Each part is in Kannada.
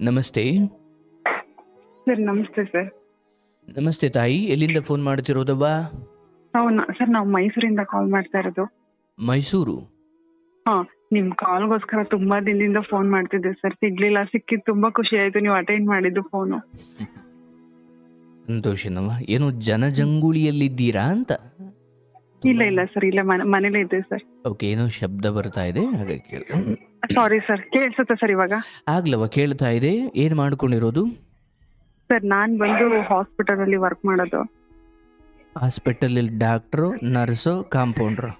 ನಮಸ್ತೆ. ಸರ್ ನಮಸ್ತೆ ಸರ್. ನಮಸ್ತೆ ತಾಯಿ ಎಲ್ಲಿಂದ ಫೋನ್ ಮಾಡ್ತಿರೋದವ್ವ ನಾವು ಸರ್ ನಾವು ಮೈಸೂರಿಂದ ಕಾಲ್ ಮಾಡ್ತಾ ಇರೋದು. ಮೈಸೂರು? ಹಾ ನಿಮ್ ಕಾಲ್ಗೋಸ್ಕರ ತುಂಬಾ ದಿನದಿಂದ ಫೋನ್ ಮಾಡ್ತಿದ್ದೆ ಸರ್. ಸಿಗ್ಲಿಲ್ಲ ಸಿಕ್ಕಿದ್ ತುಂಬಾ ಖುಷಿ ಆಯ್ತು ನೀವು ಅಟೆಂಡ್ ಮಾಡಿದ್ದು ಫೋನು ಸಂತೋಷನವ್ವ. ಏನು ಜನಜಂಗುಳಿಯಲ್ಲಿದ್ದೀರಾ ಅಂತ? ಇಲ್ಲ ಇಲ್ಲ ಸರ್ ಇಲ್ಲ ಮನೆ ಮನೇಲೇ ಇದ್ದೆ ಸರ್. ಓಕೆ ಏನೋ ಶಬ್ದ ಬರ್ತಾ ಇದೆ ಹಾಗಾಗಿ ಕೇಳಿ. ಸಾರಿ ಸರ್ ಕೇಳಿಸುತ್ತೆ ಸರ್ ಇವಾಗ? ಆಗ್ಲವ ಕೇಳ್ತಾ ಇದೆ. ಏನ್ ಮಾಡ್ಕೊಂಡಿರೋದು? ಸರ್ ನಾನ್ ಬಂದು ಹಾಸ್ಪಿಟಲ್ ಅಲ್ಲಿ ವರ್ಕ್ ಮಾಡೋದು hospital doctor nurse compounder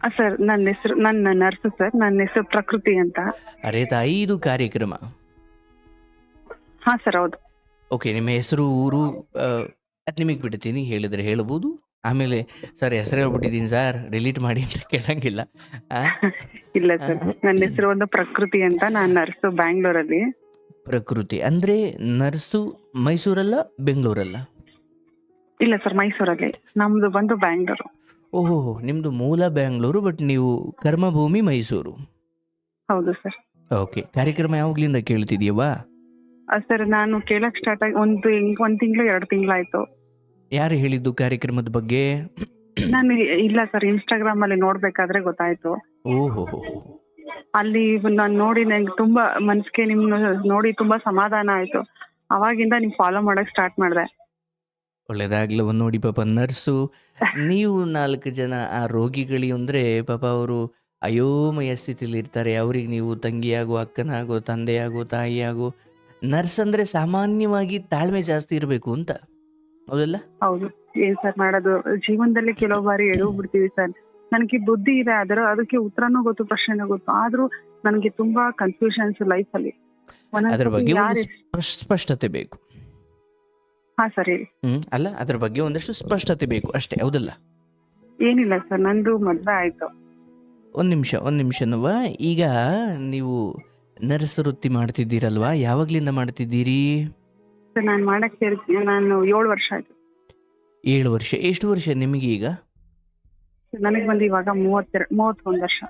sir ನನ್ನ ಹೆಸರು ನನ್ನ ನರ್ಸ್ ಸರ್ ನನ್ನ ಹೆಸರು ಪ್ರಕೃತಿ ಅಂತ. ಅರೆ ತಾಯಿ ಇದು ಕಾರ್ಯಕ್ರಮ? ಹಾ ಸರ್ ಹೌದು. ಓಕೆ ನಿಮ್ಮ ಹೆಸರು ಊರು ಅದು ನಿಮಗೆ ಬಿಡ್ತೀನಿ ಹೇಳಿದ್ರೆ ಹೇಳ್ಬೋದು ಆಮೇಲೆ ಸರ್ ಹೆಸರು ಹೇಳ್ಬಿಟ್ಟಿದ್ದೀನಿ ಸರ್ ಡಿಲೀಟ್ ಮಾಡಿ ಅಂತ ಕೇಳಂಗಿಲ್ಲ. ಇಲ್ಲ ಸರ್ ನನ್ನ ಹೆಸರು ಒಂದು ಪ್ರಕೃತಿ ಅಂತ ನಾನು ನರ್ಸು ಬ್ಯಾಂಗ್ಳೂರಲ್ಲಿ. ಪ್ರಕೃತಿ ಅಂದ್ರೆ ನರ್ಸು ಮೈಸೂರಲ್ಲ ಬೆಂಗಳೂರಲ್ಲ? ಇಲ್ಲ ಸರ್ ಮೈಸೂರಲ್ಲಿ ನಮ್ದು ಬಂದು ಬ್ಯಾಂಗ್ಳೂರು. ಓಹೋ ನಿಮ್ದು ಮೂಲ ಬೆಂಗಳೂರು ಬಟ್ ನೀವು ಕರ್ಮಭೂಮಿ ಮೈಸೂರು. ಹೌದು ಸರ್. ಓಕೆ ಕಾರ್ಯಕ್ರಮ ಯಾವಾಗ್ಲಿಂದ ಕೇಳ್ತಿದ್ಯವ್ವಾ ಸರ್ ನಾನು ಕೇಳಕ್ ಸ್ಟಾರ್ಟ್ ಆಗಿ ಒಂದು ಒಂದ್ ತಿಂಗಳು ಎರಡು ತಿಂಗಳಾಯ್ತು. ಯಾರು ಹೇಳಿದ್ದು ಕಾರ್ಯಕ್ರಮದ ಬಗ್ಗೆ? ನಾನು ಇಲ್ಲ ಸರ್ ಇನ್ಸ್ಟಾಗ್ರಾಮ್ ಅಲ್ಲಿ ನೋಡ್ಬೇಕಾದ್ರೆ ಗೊತ್ತಾಯ್ತು. ಓಹೋ ಅಲ್ಲಿ ನಾನು ನೋಡಿ ನಂಗೆ ತುಂಬಾ ಮನ್ಸಿಗೆ ನಿಮ್ ನೋಡಿ ತುಂಬಾ ಸಮಾಧಾನ ಆಯ್ತು. ಅವಾಗಿಂದ ನಿಮ್ ಫಾಲೋ ಮಾಡಕ್ ಸ್ಟಾರ್ಟ್ ಮಾಡಿದೆ. ಒಳ್ಳೇದಾಗ್ಲವ ನೋಡಿ ಪಾಪ ನರ್ಸು. ನೀವು ನಾಲ್ಕು ಜನ ಆ ರೋಗಿಗಳಿ ಅಂದ್ರೆ ಪಾಪ ಅವರು ಅಯೋಮಯ ಸ್ಥಿತಿಲಿ ಇರ್ತಾರೆ. ಅವ್ರಿಗೆ ನೀವು ತಂಗಿಯಾಗೋ ಅಕ್ಕನಾಗೋ ತಂದೆಯಾಗೋ ತಾಯಿಯಾಗೋ ನರ್ಸ್ ಅಂದ್ರೆ ಸಾಮಾನ್ಯವಾಗಿ ತಾಳ್ಮೆ ಜಾಸ್ತಿ ಇರಬೇಕು ಅಂತ. ಹೌದಲ್ಲ? ಹೌದು. ಏನ್ ಸರ್ ಮಾಡೋದು? ಜೀವನದಲ್ಲಿ ಕೆಲವು ಬಾರಿ ಎಡವು ಬಿಡ್ತೀವಿ ಸರ್ ನನಗೆ ಬುದ್ಧಿ ಇದೆ ಅದರ ಅದಕ್ಕೆ ಉತ್ತರನೂ ಗೊತ್ತು ಪ್ರಶ್ನೆನೂ ಗೊತ್ತು. ಆದ್ರೂ ನನಗೆ ತುಂಬಾ ಕನ್ಫ್ಯೂಷನ್ಸ್ ಲೈಫ್ ಅಲ್ಲಿ. ಅದರ ಬಗ್ಗೆ ಸ್ಪಷ್ಟತೆ ಬೇಕು. ಹಾ ಸರಿ ಹ್ಮ್ ಅಲ್ಲ ಅದ್ರ ಬಗ್ಗೆ ಒಂದಷ್ಟು ಸ್ಪಷ್ಟತೆ ಬೇಕು ಅಷ್ಟೇ ಹೌದಲ್ಲ? ಏನಿಲ್ಲ ಸರ್ ನಂದು ಮದ್ವೆ ಆಯ್ತು. ಒಂದ್ ನಿಮಿಷ ಒಂದ್ ನಿಮಿಷನವ ಈಗ ನೀವು ನರ್ಸ್ ವೃತ್ತಿ ಮಾಡ್ತಿದ್ದೀರಲ್ವಾ? ಯಾವಾಗ್ಲಿಂದ ಮಾಡ್ತಿದ್ದೀರಿ? ನಾನು ಮಾಡಕ್ಕೆ ಸೇರ್ತೀನಿ ನಾನು ಏಳು ವರ್ಷ ಆಯ್ತು. ಏಳು ವರ್ಷ. ಎಷ್ಟು ವರ್ಷ ನಿಮಗೆ ಈಗ? ನನಗೆ ಬಂದು ಇವಾಗ ಮೂವತ್ತೆರಡು ಮೂವತ್ತೊಂದು ವರ್ಷ.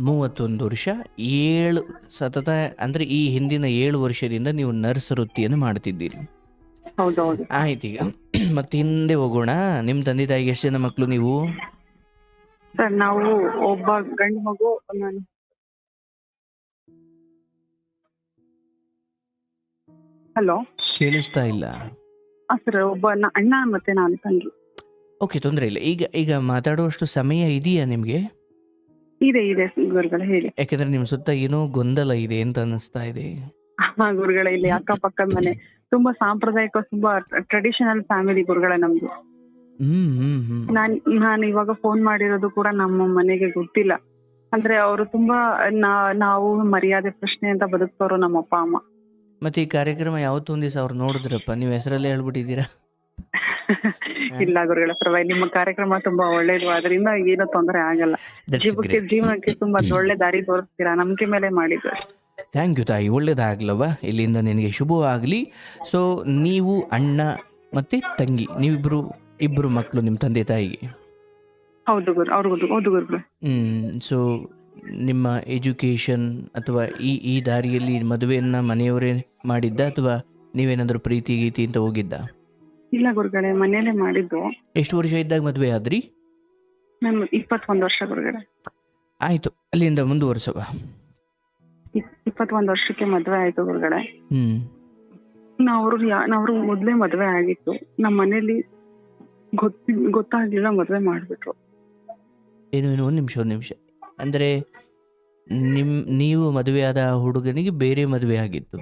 ಮೂವತ್ತೊಂದು ವರ್ಷ. ಏಳು ಸತತ ಅಂದ್ರೆ ಈ ಹಿಂದಿನ ಏಳು ವರ್ಷದಿಂದ ನೀವು ನರ್ಸ್ ವೃತ್ತಿಯನ್ನು ಮಾಡ್ತಿದ್ದೀರಿ. ಹೌದು ಹೌದು ಆಯ್ತೀಗ ಮತ್ತೆ ಹಿಂದೆ ಹೋಗೋಣ. ನಿಮ್ಮ ತಂದೆ ತಾಯಿಗೆ ಎಷ್ಟು ಜನ ಮಕ್ಕಳು ನೀವು? ಸರ್ ನಾವು ಒಬ್ಬ ಗಂಡು ಮಗು ನಾನು. ಹಲೋ ಕೇಳಿಸ್ತಾ ಇಲ್ಲ. ಸರ್ ಒಬ್ಬ ನ- ಅಣ್ಣ ಮತ್ತೆ ನಾನು ತಂಗಿ. ಓಕೆ ತೊಂದರೆ ಇಲ್ಲ. ಈಗ ಈಗ ಮಾತಾಡುವಷ್ಟು ಸಮಯ ಇದೆಯಾ ನಿಮಗೆ? ಇದೆ ಇದೆ ಗುರುಗಳು ಹೇಳಿ. ಯಾಕಂದ್ರೆ ನಿಮ್ಮ ಸುತ್ತ ಏನೋ ಗೊಂದಲ ಇದೆ ಅಂತ ಅನ್ನಿಸ್ತಾ ಇದೆ. ಹಾ ಗುರುಗಳ ಇಲ್ಲಿ ಅಕ್ಕಪಕ್ಕದ ಮನೆ. ತುಂಬಾ ಸಾಂಪ್ರದಾಯಿಕ ತುಂಬಾ ಟ್ರೆಡಿಷನಲ್ ಫ್ಯಾಮಿಲಿ ಗುರುಗಳ ನಮ್ದು. ಹ್ಮ್ ಹ್ಮ್ ಹ್ಮ್. ನಾನ್ ನಾನು ಇವಾಗ ಫೋನ್ ಮಾಡಿರೋದು ಕೂಡ ನಮ್ಮ ಮನೆಗೆ ಗೊತ್ತಿಲ್ಲ. ಅಂದ್ರೆ ಅವರು ತುಂಬಾ ನಾ- ನಾವು ಮರ್ಯಾದೆ ಪ್ರಶ್ನೆ ಅಂತ ಬದುಕ್ತವ್ರು ನಮ್ಮ ಅಪ್ಪ ಅಮ್ಮ. ಮತ್ತೆ ಈ ಕಾರ್ಯಕ್ರಮ ಯಾವತ್ತು ಒಂದ್ ದಿವಸ ಅವ್ರು ನೋಡಿದ್ರಪ್ಪ. ನೀವು ಹೆಸರಲ್ಲೇ ಹೇಳ್ಬಿಟ್ಟಿದ್ದೀರಾ? ಇಲ್ಲ ಗುರುಗಳ ಪರವಾಗಿ ನಿಮ್ಮ ಕಾರ್ಯಕ್ರಮ ತುಂಬಾ ಒಳ್ಳೇದು. ಅದರಿಂದ ಏನೋ ತೊಂದರೆ ಆಗಲ್ಲ. That's ಜೀವಕ್ಕೆ great. ಜೀವನಕ್ಕೆ ತುಂಬಾ ಒಳ್ಳೆ ದಾರಿ ತೋರಿಸ್ತೀರಾ? ನಂಬಿಕೆ ಮೇಲೆ ಮಾಡಿದ್ದು. ಥ್ಯಾಂಕ್ ಯು ತಾಯಿ. ಒಳ್ಳೇದಾಗ್ಲವ ಇಲ್ಲಿಂದ ನಿನಗೆ ಶುಭವಾಗಲಿ. ಸೊ ನೀವು ಅಣ್ಣ ಮತ್ತೆ ತಂಗಿ ನೀವಿಬ್ರು ಇಬ್ಬರು ಮಕ್ಕಳು ನಿಮ್ಮ ತಂದೆ ತಾಯಿಗೆ? ಹೌದು ಗುರು. ಅವ್ರಿಗೂ ಹೌದು ಗುರುಗಳು. ಸೊ ನಿಮ್ಮ ಎಜುಕೇಷನ್ ಅಥವಾ ಈ ಈ ದಾರಿಯಲ್ಲಿ ಮದುವೆಯನ್ನ ಮನೆಯವರೇ ಮಾಡಿದ್ದ ಅಥವಾ ನೀವೇನಾದರೂ ಪ್ರೀತಿ ಗೀತಿ ಅಂತ ಹೋಗಿದ್ದ? ಇಲ್ಲ ಗುರುಗಳೇ ಮನೇಲೆ ಮಾಡಿದ್ದು. ಎಷ್ಟು ವರ್ಷ ಇದ್ದಾಗ ಮದುವೆ ಆದ್ರಿ? ನಾನು ಇಪ್ಪತ್ತೊಂದು ವರ್ಷ ಗುರುಗಳೇ. ಆಯ್ತು ಅಲ್ಲಿಂದ ಮುಂದುವರ್ಸವ. ಇಪ್- ಇಪ್ಪತ್ತೊಂದು ವರ್ಷಕ್ಕೆ ಮದುವೆ ಆಯ್ತು ಗುರುಗಳೇ. ಹ್ಮ್. ನಾವ್ರು ಯಾ- ನಾವ್ರು ಮೊದ್ಲೇ ಮದ್ವೆ ಆಗಿತ್ತು. ನಮ್ಮ ಮನೇಲಿ ಗೊತ್ತಿ ಗೊತ್ತಾಗ್ಲಿಲ್ಲ ಮದ್ವೆ ಮಾಡ್ಬಿಟ್ರು. ಏನು ಏನು ಒಂದು ನಿಮಿಷ ಒಂದು ನಿಮಿಷ. ಅಂದರೆ ನಿಮ್ ನೀವು ಮದುವೆಯಾದ ಹುಡುಗನಿಗೆ ಬೇರೆ ಮದುವೆ ಆಗಿತ್ತು.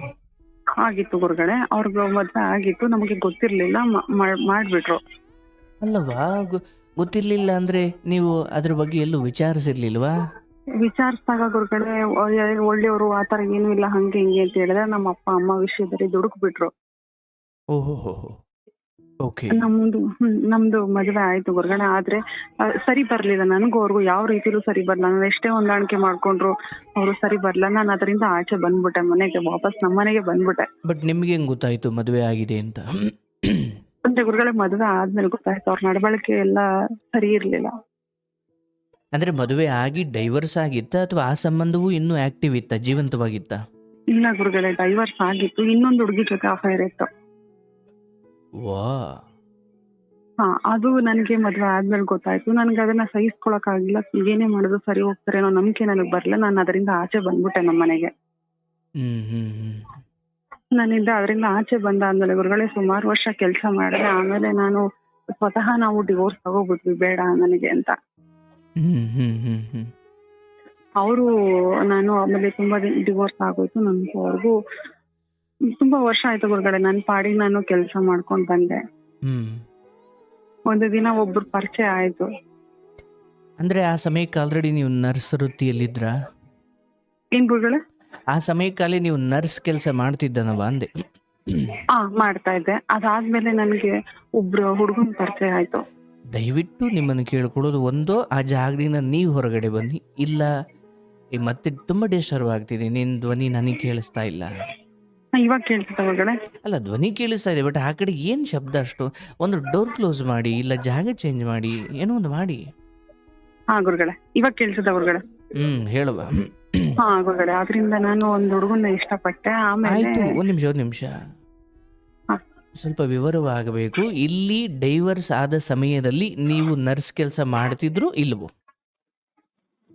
ಆಗಿತ್ತು ಗುರುಗಳೇ ಅವ್ರಿಗೆ ಮದುವೆ ಆಗಿತ್ತು ನಮಗೆ ಗೊತ್ತಿರಲಿಲ್ಲ ಮಾಡಿಬಿಟ್ರು. ಅಲ್ಲವಾ ಗೊತ್ತಿರಲಿಲ್ಲ ಅಂದ್ರೆ ನೀವು ಅದ್ರ ಬಗ್ಗೆ ಎಲ್ಲೂ ವಿಚಾರಿಸಿರ್ಲಿಲ್ವಾ? ವಿಚಾರಿಸಿದಾಗ ಗುರುಗಳೇ ಒಳ್ಳೆಯವರು ಆ ಥರ ಏನು ಇಲ್ಲ ಹಂಗೆ ಹಿಂಗೆ ಅಂತ ಹೇಳಿದ್ರೆ ನಮ್ಮ ಅಪ್ಪ ಅಮ್ಮ ವಿಷಯದಲ್ಲಿ ದುಡುಕ್ಬಿಟ್ರು. ಓಹೋ ನಮ್ದು ನಮ್ದು ಮದುವೆ ಆಯ್ತು ಹೊರಗಡೆ ಆದ್ರೆ ಸರಿ ಬರ್ಲಿಲ್ಲ. ನನಗೂ ಅವ್ರಿಗೂ ಯಾವ ರೀತಿಲೂ ಸರಿ ಬರ್ಲಿಲ್ಲ. ನಾನು ಎಷ್ಟೇ ಹೊಂದಾಣಿಕೆ ಮಾಡ್ಕೊಂಡ್ರು ಅವರು ಸರಿ ಬರ್ಲಿಲ್ಲ. ನಾನು ಅದರಿಂದ ಆಚೆ ಬಂದ್ಬಿಟ್ಟೆ ಮನೆಗೆ ವಾಪಸ್ ನಮ್ಮ ಮನೆಗೆ ಬಂದ್ಬಿಟ್ಟೆ. ಬಟ್ ನಿಮ್ಗೆ ಹೆಂಗ್ ಗೊತ್ತಾಯ್ತು ಮದುವೆ ಆಗಿದೆ ಅಂತ? ಅಂದ್ರೆ ಗುರುಗಳೇ ಮದುವೆ ಆದ್ಮೇಲೆ ಗೊತ್ತಾಯ್ತು. ಅವ್ರ ನಡವಳಿಕೆ ಎಲ್ಲ ಸರಿ ಇರ್ಲಿಲ್ಲ. ಅಂದ್ರೆ ಮದುವೆ ಆಗಿ ಡೈವರ್ಸ್ ಆಗಿತ್ತ ಅಥವಾ ಆ ಸಂಬಂಧವೂ ಇನ್ನೂ ಆಕ್ಟಿವ್ ಇತ್ತ ಜೀವಂತವಾಗಿತ್ತ? ಇಲ್ಲ ಗುರುಗಳೇ ಡೈವರ್ಸ್ ಆಗಿತ್ತು. ಇನ್ನೊಂದು ಹುಡುಗಿ ಜೊತೆ ಅಫೈರ್ ಇತ್ತು. ಅದು ನನಗೆ ಮದುವೆ ಆದ್ಮೇಲೆ ಗೊತ್ತಾಯ್ತು. ನನ್ಗೆ ಅದನ್ನ ಸಹಿಸ್ಕೊಳಕ್ ಆಗಿಲ್ಲ. ಏನೇ ಮಾಡುದು ಸರಿ ಹೋಗ್ತಾರೆ ಅನ್ನೋ ನಂಬಿಕೆ ನನಗೆ ಬರಲ್ಲ ನಾನು ಅದರಿಂದ ಆಚೆ ಬಂದ್ಬಿಟ್ಟೆ ನಮ್ಮ ಮನೆಗೆ. ನಾನಿಂದ ಅದರಿಂದ ಆಚೆ ಬಂದಾದ್ಮೇಲೆ ಗುರುಗಳೇ ಸುಮಾರು ವರ್ಷ ಕೆಲಸ ಮಾಡಿದೆ. ಆಮೇಲೆ ನಾನು ಸ್ವತಃ ನಾವು ಡಿವೋರ್ಸ್ ತಗೋಬಿಟ್ವಿ. ಬೇಡ ನನಗೆ ಅಂತ. ಅವರು ನಾನು ಆಮೇಲೆ ತುಂಬಾ ಡಿವೋರ್ಸ್ ಆಗೋಯ್ತು. ನನ್ಗೂ ಅವ್ರಿಗೂ ತುಂಬಾ ವರ್ಷ ಆಯ್ತು ಗುರುಗಳೇ ನನ್ ಪಾಡಿಗೆ ನಾನು ಕೆಲಸ ಮಾಡ್ಕೊಂಡ್ ಬಂದೆ. ಹ್ಮ್. ಒಂದು ದಿನ ಒಬ್ರು ಪರಿಚಯ ಆಯ್ತು. ಅಂದ್ರೆ ಆ ಸಮಯಕ್ಕೆ ಆಲ್ರೆಡಿ ನೀವು ನರ್ಸ್ ವೃತ್ತಿಯಲ್ಲಿದ್ರ? ಏನ್ ಗುರುಗಳೇ? ಆ ಸಮಯಕ್ಕಾಲಿ ನೀವು ನರ್ಸ್ ಕೆಲಸ ಮಾಡ್ತಿದ್ದನವ ಅಂದೆ. ಹಾ ಮಾಡ್ತಾ ಇದ್ದೆ. ಅದಾದ್ಮೇಲೆ ನನಗೆ ಒಬ್ರು ಹುಡುಗನ್ ಪರಿಚಯ ಆಯ್ತು. ದಯವಿಟ್ಟು ನಿಮ್ಮನ್ನು ಕೇಳ್ಕೊಳ್ಳೋದು ಒಂದು ಆ ಜಾಗದಿಂದ ನೀವು ಹೊರಗಡೆ ಬನ್ನಿ. ಇಲ್ಲ ಈ ಮತ್ತೆ ತುಂಬಾ ಡಿಸ್ಟರ್ಬ್ ಆಗ್ತಿದೆ ನಿನ್ ಧ್ವನಿ ನನಗೆ ಕೇಳಿಸ್ತಾ ಇಲ್ಲ. ಇವಾಗ ಗುರುಗಳೇ ಅಲ್ಲ ಧ್ವನಿ ಕೇಳಿಸ್ತಾ ಇದೆ ಬಟ್ ಆ ಕಡೆ ಏನು ಶಬ್ದ ಅಷ್ಟು? ಒಂದು ಡೋರ್ ಕ್ಲೋಸ್ ಮಾಡಿ ಇಲ್ಲ ಜಾಗ ಚೇಂಜ್ ಮಾಡಿ ಏನೋ ಒಂದು ಮಾಡಿ. ಹಾ ಗುರುಗಳೇ ಇವಾಗ ಕೇಳಿಸುತ್ತಾ ಗುರುಗಳೇ. ಹ್ಮ್ ಹೇಳುವ ಹಾ ಗುರುಗಳೇ ಅದರಿಂದ ನಾನು ಒಂದು ಹುಡುಗನ್ನ ಇಷ್ಟಪಟ್ಟೆ ಆಮೇಲೆ ಆಯ್ತು ಒಂದು ನಿಮಿಷ ಒಂದ್ ನಿಮಿಷ. ಹಾ. ಸ್ವಲ್ಪ ವಿವರವಾಗಬೇಕು ಇಲ್ಲಿ ಡೈವರ್ಸ್ ಆದ ಸಮಯದಲ್ಲಿ ನೀವು ನರ್ಸ್ ಕೆಲಸ ಮಾಡ್ತಿದ್ರು ಇಲ್ವೋ?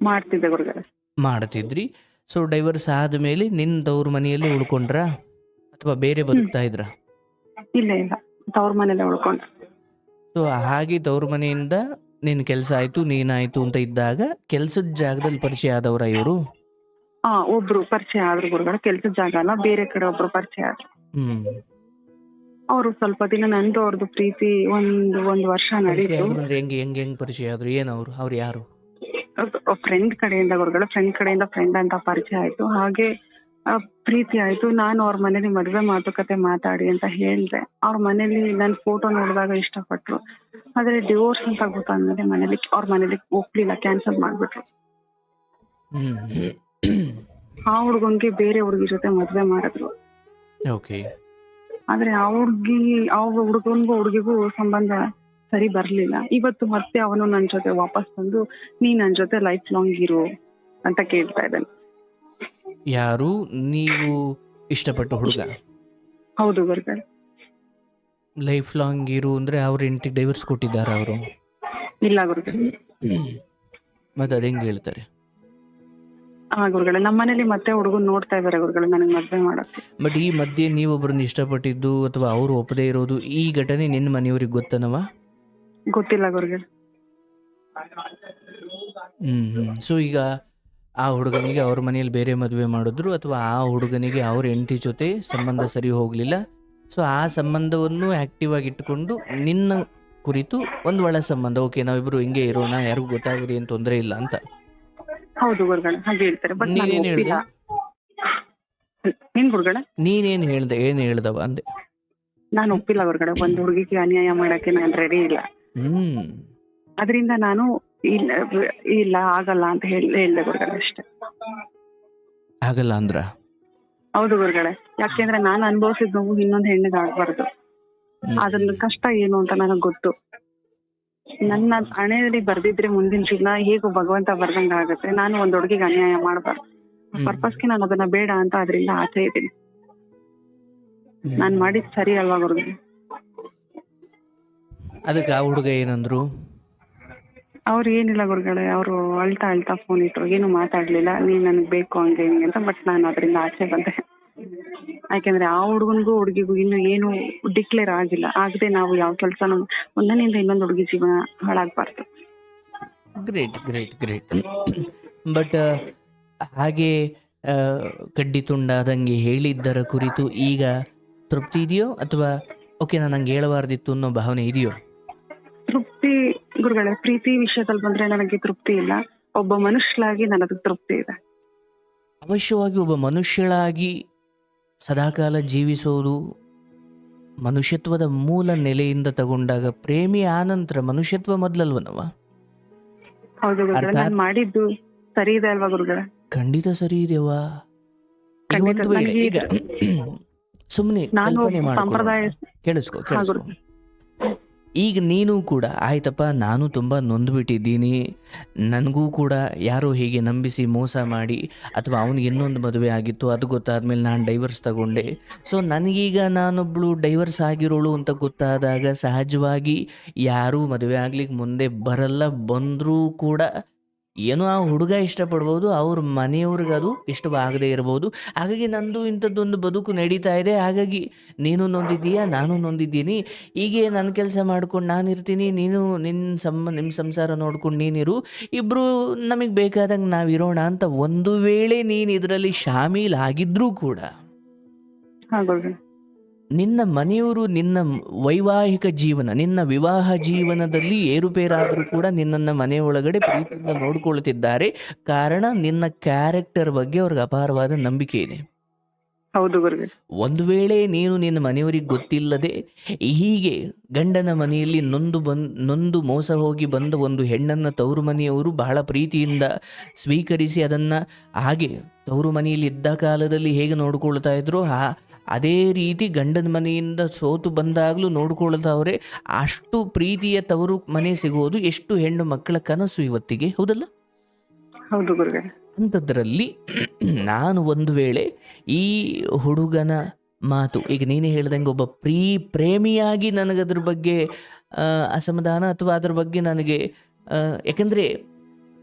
ಮಾಡ್ತಿದ್ದೆ ಗುರುಗಳೇ. ಮಾಡ್ತಿದ್ರಿ. ಸೊ ಡೈವರ್ಸ್ ಆದ ಮೇಲೆ ನಿನ್ನ ಮನೆಯಲ್ಲಿ ಉಳ್ಕೊಂಡ್ರಾ? ಅಥವಾ ಬೇರೆ ಬದುಕ್ತಾ ಇದ್ರ? ಇಲ್ಲ ಇಲ್ಲ. ತವ್ರ ಮನೇಲೆ ಉಳ್ಕೊಂಡ. ಸೊ ಹಾಗೆ ತವ್ರ ಮನೆಯಿಂದ ನಿನ್ ಕೆಲಸ ಆಯ್ತು ನೀನಾಯ್ತು ಅಂತ ಇದ್ದಾಗ ಕೆಲ್ಸದ ಜಾಗದಲ್ಲಿ ಪರಿಚಯ ಆದವ್ರ ಇವರು? ಹಾ ಒಬ್ರು ಪರಿಚಯ ಆದ್ರು ಗುರುಗಳು. ಕೆಲ್ಸದ ಜಾಗ ಅಲ್ಲ ಬೇರೆ ಕಡೆ ಒಬ್ರು ಪರಿಚಯ ಆದ್ರು. ಹ್ಮ್. ಅವರು ಸ್ವಲ್ಪ ದಿನ ನಂದು ಅವ್ರದ್ದು ಪ್ರೀತಿ ಒಂದು ಒಂದು ವರ್ಷ ಪರಿಚಯ ನಡೀತು. ಆದ್ರು ಅಂದ್ರೆ ಹೆಂಗೆ ಹೆಂಗೆ ಹೆಂಗೆ ಪರಿಚಯ ಆದ್ರು? ಏನವ್ರು ಅವ್ರು? ಯಾರು? ಫ್ರೆಂಡ್ ಕಡೆಯಿಂದ ಗುರುಗಳು ಫ್ರೆಂಡ್ ಕಡೆಯಿಂದ ಫ್ರೆಂಡ್ ಅಂತ ಪರಿಚಯ ಆಯ್ತು. ಹಾಗೆ ಪ್ರೀತಿ ಆಯ್ತು. ನಾನು ಅವ್ರ ಮನೇಲಿ ಮದ್ವೆ ಮಾತುಕತೆ ಮಾತಾಡಿ ಅಂತ ಹೇಳ್ದೆ. ಅವ್ರ ಮನೇಲಿ ನನ್ನ ಫೋಟೋ ನೋಡಿದಾಗ ಇಷ್ಟಪಟ್ರು. ಆದ್ರೆ ಡಿವೋರ್ಸ್ ಅಂತ ಗೊತ್ತಾದ್ಮೇಲೆ ಮನೇಲಿ ಅವ್ರ ಮನೇಲಿ ಒಪ್ಲಿಲ್ಲ ಕ್ಯಾನ್ಸಲ್ ಮಾಡ್ಬಿಟ್ರು. ಆ ಹುಡುಗನ್ಗೆ ಬೇರೆ ಹುಡುಗಿ ಜೊತೆ ಮದ್ವೆ ಮಾಡಿದ್ರು. ಓಕೆ ಆದ್ರೆ ಆ ಹುಡುಗಿ ಆ ಹುಡುಗನ್ಗೂ ಹುಡುಗಿಗೂ ಸಂಬಂಧ ಸರಿ ಬರ್ಲಿಲ್ಲ. ಇವತ್ತು ಮತ್ತೆ ಅವನು ನನ್ನ ಜೊತೆ ವಾಪಸ್ ಬಂದು ನೀ ನನ್ನ ಜೊತೆ ಲೈಫ್ ಲಾಂಗ್ ಇರು ಅಂತ ಕೇಳ್ತಾ ಇದ್ದಾನೆ. ಯಾರು? ನೀವು ಇಷ್ಟಪಟ್ಟ ಹುಡುಗ? ಹೌದು ಗುರುಗಳೇ. ಲೈಫ್ ಲಾಂಗ್ ಇರು ಅಂದ್ರೆ ಅವ್ರ ಹೆಂಡತಿ ಡೈವರ್ಸ್ ಕೊಟ್ಟಿದ್ದಾರೆ ಅವರು? ಇಲ್ಲ ಗುರುಗಳೇ. ಮತ್ತೆ ಅದೇ ಹೆಂಗ್ ಹೇಳ್ತಾರೆ? ಹಾ ಗುರುಗಳೇ ನಮ್ಮ ಮನೇಲಿ ಮತ್ತೆ ಹುಡುಗನ್ ನೋಡ್ತಾ ಇದಾರೆ ಗುರುಗಳು ನನಗೆ ಮದ್ವೆ ಮಾಡಕ್ಕೆ. ಬಟ್ ಈ ಮಧ್ಯೆ ನೀವೊಬ್ಬರನ್ನ ಇಷ್ಟಪಟ್ಟಿದ್ದು ಅಥವಾ ಅವರು ಒಪ್ಪದೇ ಇರೋದು ಈ ಘಟನೆ ನಿನ್ನ ಮನೆಯವ್ರಿಗೆ ಗೊತ್ತನವ? ಗೊತ್ತಿಲ್ಲ ಗುರುಗಳು. ಹ್ಮ್ ಹ್ಮ್. ಸೊ ಈಗ ಆ ಹುಡುಗನಿಗೆ ಅವ್ರ ಮನೆಯಲ್ಲಿ ಬೇರೆ ಮದುವೆ ಮಾಡಿದ್ರು ಅಥವಾ ಆ ಹುಡುಗನಿಗೆ ಅವ್ರ ಹೆಂಡತಿ ಜೊತೆ ಸಂಬಂಧ ಸರಿ ಹೋಗಲಿಲ್ಲ. ಸೊ ಆ ಸಂಬಂಧವನ್ನು ಆಕ್ಟಿವ್ ಆಗಿ ಇಟ್ಟುಕೊಂಡು ನಿನ್ನ ಕುರಿತು ಒಂದು ಒಳ್ಳೆ ಸಂಬಂಧ. ಓಕೆ ನಾವಿಬ್ರು ಹಿಂಗೆ ಇರೋಣ ಯಾರಿಗೂ ಗೊತ್ತಾಗಲಿ ಏನು ತೊಂದರೆ ಇಲ್ಲ ಅಂತ. ಹೌದು ಗುರುಗಳೇ ಹಾಗೆ ಹೇಳ್ತಾರೆ. ಬಟ್ ನಾನು ನೀನೇನ್ ಹೇಳ್ದೆ? ಒಪ್ಪಿಲ್ಲ ಏನ್ ಗುರುಗಳೇ? ನೀನೇನು ಹೇಳ್ದೆ ಏನು ಹೇಳ್ದವ ಅಂದೆ? ನಾನು ಒಪ್ಪಿಲ್ಲ ಹೊರಗಡೆ ಒಂದು ಹುಡುಗಿಗೆ ಅನ್ಯಾಯ ಮಾಡಕ್ಕೆ ನಾನು ರೆಡಿ ಇಲ್ಲ. ಹ್ಮ್. ಅದರಿಂದ ನಾನು ಇಲ್ಲ ಇಲ್ಲ ಆಗಲ್ಲ ಅಂತ ಹೇಳಿ ಹೇಳ್ದೆ ಗುರುಗಳೇ ಅಷ್ಟೇ. ಆಗಲ್ಲ ಅಂದ್ರ? ಹೌದು ಗುರುಗಳೇ ಯಾಕೆಂದ್ರೆ ನಾನು ಅನುಭವಿಸಿದ ನೋವು ಇನ್ನೊಂದು ಹೆಣ್ಣಿಗೆ ಆಗ್ಬಾರ್ದು. ಅದ್ರ ಕಷ್ಟ ಏನು ಅಂತ ನನಗೆ ಗೊತ್ತು. ನನ್ನ ಹಣೆಯಲ್ಲಿ ಬರ್ದಿದ್ರೆ ಮುಂದಿನ ಜೀವನ ಹೇಗೂ ಭಗವಂತ ಬರ್ದಂಗ ಆಗತ್ತೆ. ನಾನು ಒಂದ್ ಹುಡುಗಿಗೆ ಅನ್ಯಾಯ ಮಾಡಬಾರ್ದು. ಪರ್ಪಸ್ಗೆ ನಾನು ಅದನ್ನ ಬೇಡ ಅಂತ ಅದರಿಂದ ಆಸೆ ಇದ್ದೀನಿ. ನಾನು ನಾನ್ ಮಾಡಿದ್ ಸರಿ ಅಲ್ವಾ ಗುರುಗಳೇ? ಅದಕ್ಕೆ ಆ ಹುಡುಗ ಏನಂದ್ರು? ಅವ್ರು ಏನಿಲ್ಲ ಗುರುಗಳೇ, ಅವರು ಅಳ್ತಾ ಅಳ್ತಾ ಫೋನ್ ಇಟ್ರು. ಏನು ಮಾತಾಡ್ಲಿಲ್ಲ. ನೀನ್ ನನಗೆ ಬೇಕು ಹಂಗೆ ಹಿಂಗೆ ಅಂತ ಬಟ್ ನಾನು ಅದರಿಂದ ಆಚೆ ಬಂದೆ. ಯಾಕೆಂದ್ರೆ ಆ ಹುಡುಗನ್ಗೂ ಹುಡುಗಿಗೂ ಇನ್ನು ಏನು ಡಿಕ್ಲೇರ್ ಆಗಿಲ್ಲ. ಆಗದೆ ನಾವು ಯಾವ ಕೆಲಸನೂ, ಒಂದನಿಂದ ಇನ್ನೊಂದು ಹುಡುಗಿ ಜೀವನ ಹಾಳಾಗ್ಬಾರ್ದು. ಗ್ರೇಟ್ ಗ್ರೇಟ್ ಗ್ರೇಟ್ ಬಟ್ ಹಾಗೆ ಕಡ್ಡಿ ತುಂಡಾದಂಗೆ ಹೇಳಿದ್ದರ ಕುರಿತು ಈಗ ತೃಪ್ತಿ ಇದೆಯೋ ಅಥವಾ ಓಕೆ ನಾನು ಹಂಗೆ ಹೇಳಬಾರ್ದಿತ್ತು ಅನ್ನೋ ಭಾವನೆ ಇದೆಯೋ? ಗುರುಗಳೇ ಪ್ರೀತಿ ವಿಷಯದಲ್ಲಿ ಬಂದ್ರೆ ನನಗೆ ತೃಪ್ತಿ ಇಲ್ಲ. ಒಬ್ಬ ಮನುಷ್ಯಳಾಗಿ ನನಗೆ ತೃಪ್ತಿ ಇದೆ. ಅವಶ್ಯವಾಗಿ ಒಬ್ಬ ಮನುಷ್ಯಳಾಗಿ ಸದಾಕಾಲ ಜೀವಿಸೋದು ಮನುಷ್ಯತ್ವದ ಮೂಲ ನೆಲೆಯಿಂದ ತಗೊಂಡಾಗ ಪ್ರೇಮಿ ಆನಂತರ ಮನುಷ್ಯತ್ವ ಮೊದಲಲ್ವನವ? ಹೌದು ಗುರುಗಳೇ ಅರ್ಥಾತ್- ನಾನು ಮಾಡಿದ್ದು ಸರಿ ಇದೆ ಅಲ್ವಾ ಗುರುಗಳೇ? ಖಂಡಿತ ಸರಿ ಇದೆಯವಾ ಈಗ ಖಂಡಿತ ಒಂದು ನನಗೆ ಈಗ ಸುಮ್ಮನೆ ನಾನು ಕಲ್ಪನೆ ಮಾಡ್ಕೊಳ್ಳೋಣ. ಸಂಪ್ರದಾಯ ಕೇಳಿಸ್ಕೊ ಹಾ, ಕೇಳಿಸ್ಕೊ. ಗುರು. ಈಗ ನೀನು ಕೂಡ, ಆಯ್ತಪ್ಪ, ನಾನು ತುಂಬ ನೊಂದ್ಬಿಟ್ಟಿದ್ದೀನಿ. ನನಗೂ ಕೂಡ ಯಾರೋ ಹೀಗೆ ನಂಬಿಸಿ ಮೋಸ ಮಾಡಿ, ಅಥವಾ ಅವನಿಗೆ ಇನ್ನೊಂದು ಮದುವೆ ಆಗಿತ್ತು, ಅದು ಗೊತ್ತಾದ್ಮೇಲೆ ನಾನು ಡೈವರ್ಸ್ ತಗೊಂಡೆ. ಸೊ ನನಗೀಗ ನಾನೊಬ್ಬಳು ಡೈವರ್ಸ್ ಆಗಿರೋಳು ಅಂತ ಗೊತ್ತಾದಾಗ ಸಹಜವಾಗಿ ಯಾರೂ ಮದುವೆ ಆಗ್ಲಿಕ್ಕೆ ಮುಂದೆ ಬರಲ್ಲ, ಬಂದರೂ ಕೂಡ ಏನೋ ಆ ಹುಡುಗ ಇಷ್ಟಪಡ್ಬೋದು, ಅವ್ರ ಮನೆಯವ್ರಿಗೆ ಅದು ಇಷ್ಟವಾಗದೇ ಇರ್ಬೋದು. ಹಾಗಾಗಿ ನಂದು ಇಂಥದ್ದೊಂದು ಬದುಕು ನಡೀತಾ ಇದೆ. ಹಾಗಾಗಿ ನೀನು ನೊಂದಿದ್ದೀಯಾ, ನಾನು ನೊಂದಿದ್ದೀನಿ. ಹೀಗೆ ನನ್ನ ಕೆಲಸ ಮಾಡ್ಕೊಂಡು ನಾನು ಇರ್ತೀನಿ, ನೀನು ನಿನ್ನ ಸಂ ನಿಮ್ಮ ಸಂಸಾರ ನೋಡ್ಕೊಂಡು ನೀನಿರು. ಇಬ್ಬರು ನಮಗೆ ಬೇಕಾದಂಗೆ ಇರೋಣ ಅಂತ ಒಂದು ವೇಳೆ ನೀನು ಇದರಲ್ಲಿ ಶಾಮೀಲ್ ಆಗಿದ್ರೂ ಕೂಡ. ನಿನ್ನ ಮನೆಯವರು ನಿನ್ನ ವೈವಾಹಿಕ ಜೀವನ ನಿನ್ನ ವಿವಾಹ ಜೀವನದಲ್ಲಿ ಏರುಪೇರಾದರೂ ಕೂಡ ನಿನ್ನನ್ನು ಮನೆಯೊಳಗಡೆ ಪ್ರೀತಿಯಿಂದ ನೋಡ್ಕೊಳ್ತಿದ್ದಾರೆ. ಕಾರಣ ನಿನ್ನ ಕ್ಯಾರೆಕ್ಟರ್ ಬಗ್ಗೆ ಅವ್ರಿಗೆ ಅಪಾರವಾದ ನಂಬಿಕೆ ಇದೆ. ಹೌದು ಒಂದು ವೇಳೆ ನೀನು ನಿನ್ನ ಮನೆಯವರಿಗೆ ಗೊತ್ತಿಲ್ಲದೆ ಹೀಗೆ ಗಂಡನ ಮನೆಯಲ್ಲಿ ನೊಂದು ಬಂದ್ ನೊಂದು ಮೋಸ ಹೋಗಿ ಬಂದ ಒಂದು ಹೆಣ್ಣನ್ನು ತವರು ಮನೆಯವರು ಬಹಳ ಪ್ರೀತಿಯಿಂದ ಸ್ವೀಕರಿಸಿ ಅದನ್ನು ಹಾಗೆ ತವರು ಮನೆಯಲ್ಲಿ ಇದ್ದ ಕಾಲದಲ್ಲಿ ಹೇಗೆ ನೋಡ್ಕೊಳ್ತಾ ಇದ್ರು ಅದೇ ರೀತಿ ಗಂಡನ ಮನೆಯಿಂದ ಸೋತು ಬಂದಾಗಲೂ ನೋಡ್ಕೊಳ್ದವ್ರೆ ಅಷ್ಟು ಪ್ರೀತಿಯ ತವರು ಮನೆ ಸಿಗೋದು ಎಷ್ಟು ಹೆಣ್ಣು ಮಕ್ಕಳ ಕನಸು ಇವತ್ತಿಗೆ ಹೌದಲ್ಲ? ಹೌದು ಅಂಥದ್ರಲ್ಲಿ ನಾನು ಒಂದು ವೇಳೆ ಈ ಹುಡುಗನ ಮಾತು ಈಗ ನೀನೇ ಹೇಳ್ದಂಗೆ ಒಬ್ಬ ಪ್ರೀ ಪ್ರೇಮಿಯಾಗಿ ನನಗೆ ಅದ್ರ ಬಗ್ಗೆ ಅಸಮಾಧಾನ ಅಥವಾ ಅದ್ರ ಬಗ್ಗೆ ನನಗೆ ಯಾಕಂದರೆ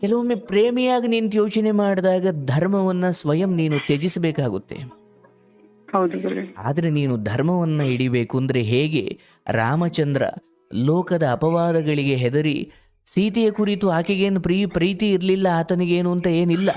ಕೆಲವೊಮ್ಮೆ ಪ್ರೇಮಿಯಾಗಿ ನೀನು ಯೋಚನೆ ಮಾಡಿದಾಗ ಧರ್ಮವನ್ನು ಸ್ವಯಂ ನೀನು ತ್ಯಜಿಸಬೇಕಾಗುತ್ತೆ. ಆದರೆ ನೀನು ಧರ್ಮವನ್ನ ಹಿಡಿಬೇಕು ಅಂದ್ರೆ ಹೇಗೆ? ರಾಮಚಂದ್ರ ಲೋಕದ ಅಪವಾದಗಳಿಗೆ ಹೆದರಿ ಸೀತೆಯ ಕುರಿತು ಆಕೆಗೇನು ಪ್ರೀ, ಪ್ರೀತಿ ಇರಲಿಲ್ಲ, ಆತನಿಗೇನು ಅಂತ ಏನಿಲ್ಲ?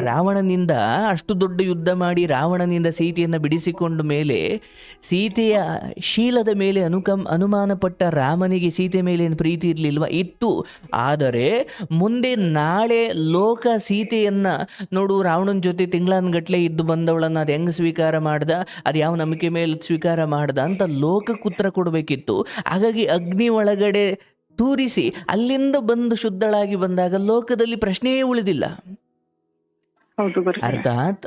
ರಾವಣನಿಂದ ಅಷ್ಟು ದೊಡ್ಡ ಯುದ್ಧ ಮಾಡಿ ರಾವಣನಿಂದ ಸೀತೆಯನ್ನು ಬಿಡಿಸಿಕೊಂಡ ಮೇಲೆ ಸೀತೆಯ ಶೀಲದ ಮೇಲೆ ಅನುಕಂ ಅನುಮಾನ ಪಟ್ಟ ರಾಮನಿಗೆ ಸೀತೆ ಮೇಲೆ ಏನು ಪ್ರೀತಿ ಇರಲಿಲ್ವಾ? ಇತ್ತು. ಆದರೆ ಮುಂದೆ ನಾಳೆ ಲೋಕ ಸೀತೆಯನ್ನ ನೋಡು, ರಾವಣನ ಜೊತೆ ತಿಂಗಳನ್ಗಟ್ಲೆ ಇದ್ದು ಬಂದವಳನ್ನ ಅದು ಹೆಂಗೆ ಸ್ವೀಕಾರ ಮಾಡ್ದ? ಅದು ಯಾವ ನಂಬಿಕೆ ಮೇಲೆ ಸ್ವೀಕಾರ ಮಾಡ್ದ? ಅಂತ ಲೋಕ ಕುತ್ರ ಕೊಡಬೇಕಿತ್ತು. ಹಾಗಾಗಿ ಅಗ್ನಿ ಒಳಗಡೆ ತೂರಿಸಿ ಅಲ್ಲಿಂದ ಬಂದು ಶುದ್ಧಳಾಗಿ ಬಂದಾಗ ಲೋಕದಲ್ಲಿ ಪ್ರಶ್ನೆಯೇ ಉಳಿದಿಲ್ಲ. ಅರ್ಥಾತ್